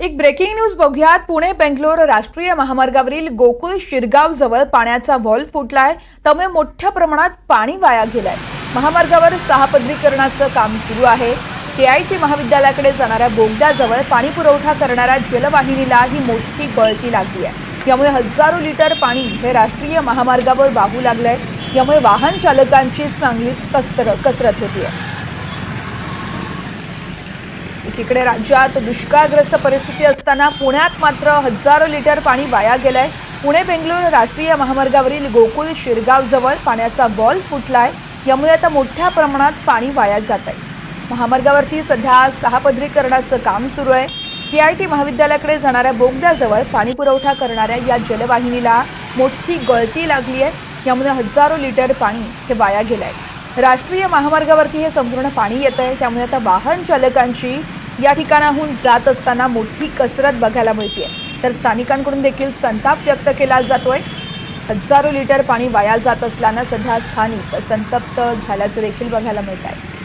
एक breaking news बघूयात. पुणे बेंगलोर राष्ट्रीय महामार्गावरील गोकुळ शिरगाव जवळ पाण्याचा वॉल फुटलाय. त्यामुळे मोठ्या प्रमाणात पाणी वाया गेलाय. महामार्गावर सहापदरीकरणाचं काम सुरू आहे. ए आय टी महाविद्यालयाकडे जाणाऱ्या बोगद्याजवळ पाणी पुरवठा करणाऱ्या जलवाहिनीला ही मोठी गळती लागली आहे. यामुळे हजारो लिटर पाणी हे राष्ट्रीय महामार्गावर वाहू लागलंय. यामुळे वाहन चालकांची चांगलीच कसर कसरत होती आहे एकीकडे राज्यात दुष्काळग्रस्त परिस्थिती असताना पुण्यात मात्र हजारो लिटर पाणी वाया गेलंय. पुणे बेंगलोर राष्ट्रीय महामार्गावरील गोकुळ शिरगावजवळ पाण्याचा बॉल फुटलाय. यामुळे आता मोठ्या प्रमाणात पाणी वाया जात आहे महामार्गावरती सध्या सहापदरीकरणाचं काम सुरू आहे. के आय टी महाविद्यालयाकडे जाणाऱ्या बोगद्याजवळ पाणी पुरवठा करणाऱ्या या जलवाहिनीला मोठी गळती लागली आहे यामुळे हजारो लिटर पाणी हे वाया गेलं आहे राष्ट्रीय महामार्गावरती हे संपूर्ण पाणी येत आहे. त्यामुळे आता वाहन चालकांची या ठिकाणाहून जात असताना मोठी कसरत बघायला मिळते तर स्थानिकांकडून देखील संताप व्यक्त केला जातोय. हजारो लिटर पाणी वाया जात असल्यानं सध्या स्थानिक संतप्त झाल्याचं देखील बघायला मिळत आहे.